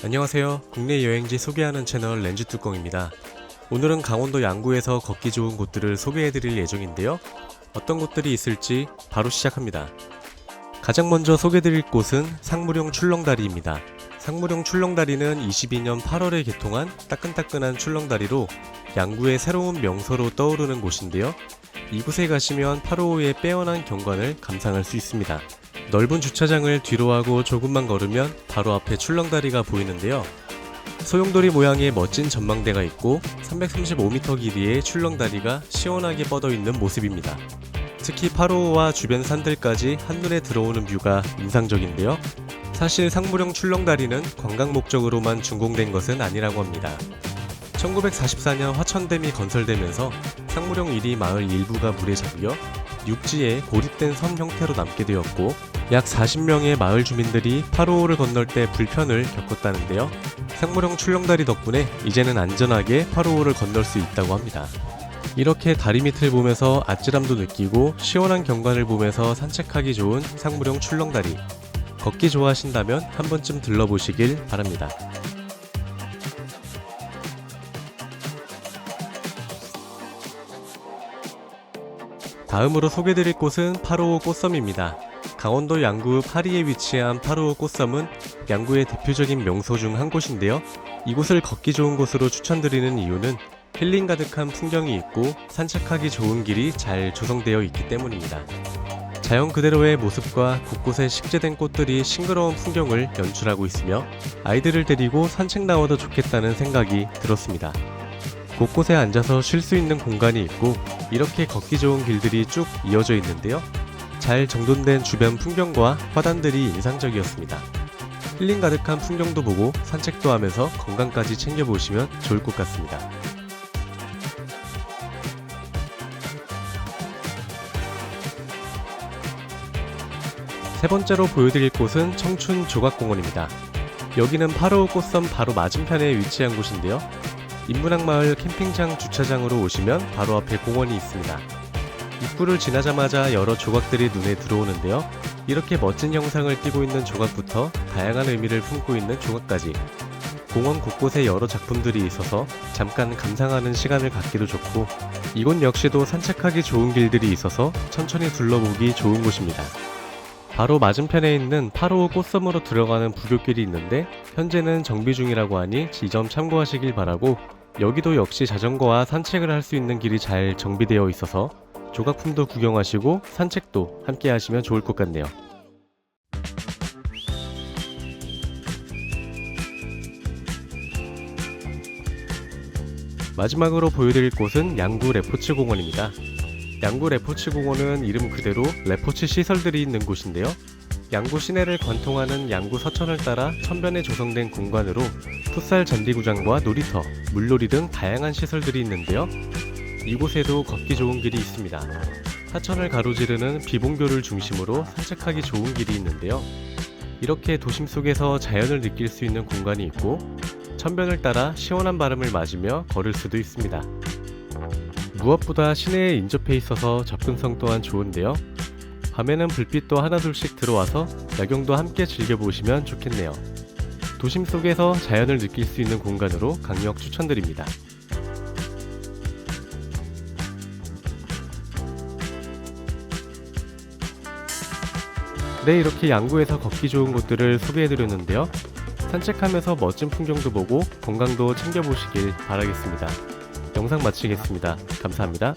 안녕하세요. 국내 여행지 소개하는 채널 렌즈 뚜껑입니다. 오늘은 강원도 양구에서 걷기 좋은 곳들을 소개해 드릴 예정인데요. 어떤 곳들이 있을지 바로 시작합니다. 가장 먼저 소개 드릴 곳은 상무령 출렁다리입니다. 상무령 출렁다리는 22년 8월에 개통한 따끈따끈한 출렁다리로 양구의 새로운 명소로 떠오르는 곳인데요. 이곳에 가시면 8호호의 빼어난 경관을 감상할 수 있습니다. 넓은 주차장을 뒤로 하고 조금만 걸으면 바로 앞에 출렁다리가 보이는데요. 소용돌이 모양의 멋진 전망대가 있고 335m 길이의 출렁다리가 시원하게 뻗어 있는 모습입니다. 특히 8호호와 주변 산들까지 한눈에 들어오는 뷰가 인상적인데요. 사실 상무령 출렁다리는 관광 목적으로만 준공된 것은 아니라고 합니다. 1944년 화천댐이 건설되면서 상무령 일이 마을 일부가 물에 잠겨 육지에 고립된 섬 형태로 남게 되었고 약 40명의 마을 주민들이 8호호를 건널 때 불편을 겪었다는데요. 상무령 출렁다리 덕분에 이제는 안전하게 8호호를 건널 수 있다고 합니다. 이렇게 다리 밑을 보면서 아찔함도 느끼고 시원한 경관을 보면서 산책하기 좋은 상무령 출렁다리. 걷기 좋아하신다면 한 번쯤 들러보시길 바랍니다. 다음으로 소개드릴 곳은 8호호 꽃섬입니다. 강원도 양구 파리에 위치한 8호호 꽃섬은 양구의 대표적인 명소 중 한 곳인데요. 이곳을 걷기 좋은 곳으로 추천드리는 이유는 힐링 가득한 풍경이 있고 산책하기 좋은 길이 잘 조성되어 있기 때문입니다. 자연 그대로의 모습과 곳곳에 식재된 꽃들이 싱그러운 풍경을 연출하고 있으며 아이들을 데리고 산책 나와도 좋겠다는 생각이 들었습니다. 곳곳에 앉아서 쉴 수 있는 공간이 있고 이렇게 걷기 좋은 길들이 쭉 이어져 있는데요. 잘 정돈된 주변 풍경과 화단들이 인상적이었습니다. 힐링 가득한 풍경도 보고 산책도 하면서 건강까지 챙겨보시면 좋을 것 같습니다. 세 번째로 보여드릴 곳은 청춘 조각공원입니다. 여기는 8호 꽃섬 바로 맞은편에 위치한 곳인데요. 인문학 마을 캠핑장 주차장으로 오시면 바로 앞에 공원이 있습니다. 입구를 지나자마자 여러 조각들이 눈에 들어오는데요. 이렇게 멋진 형상을 띠고 있는 조각부터 다양한 의미를 품고 있는 조각까지 공원 곳곳에 여러 작품들이 있어서 잠깐 감상하는 시간을 갖기도 좋고 이곳 역시도 산책하기 좋은 길들이 있어서 천천히 둘러보기 좋은 곳입니다. 바로 맞은편에 있는 8호 꽃섬으로 들어가는 부교길이 있는데 현재는 정비 중이라고 하니 이 점 참고하시길 바라고 여기도 역시 자전거와 산책을 할 수 있는 길이 잘 정비되어 있어서 조각품도 구경하시고 산책도 함께 하시면 좋을 것 같네요. 마지막으로 보여드릴 곳은 양구 레포츠 공원입니다. 양구 레포츠 공원은 이름 그대로 레포츠 시설들이 있는 곳인데요. 양구 시내를 관통하는 양구 서천을 따라 천변에 조성된 공간으로 풋살 잔디구장과 놀이터, 물놀이 등 다양한 시설들이 있는데요. 이곳에도 걷기 좋은 길이 있습니다. 하천을 가로지르는 비봉교를 중심으로 산책하기 좋은 길이 있는데요. 이렇게 도심 속에서 자연을 느낄 수 있는 공간이 있고 천변을 따라 시원한 바람을 맞으며 걸을 수도 있습니다. 무엇보다 시내에 인접해 있어서 접근성 또한 좋은데요. 밤에는 불빛도 하나둘씩 들어와서 야경도 함께 즐겨보시면 좋겠네요. 도심 속에서 자연을 느낄 수 있는 공간으로 강력 추천드립니다. 네, 이렇게 양구에서 걷기 좋은 곳들을 소개해드렸는데요. 산책하면서 멋진 풍경도 보고 건강도 챙겨보시길 바라겠습니다. 영상 마치겠습니다. 감사합니다.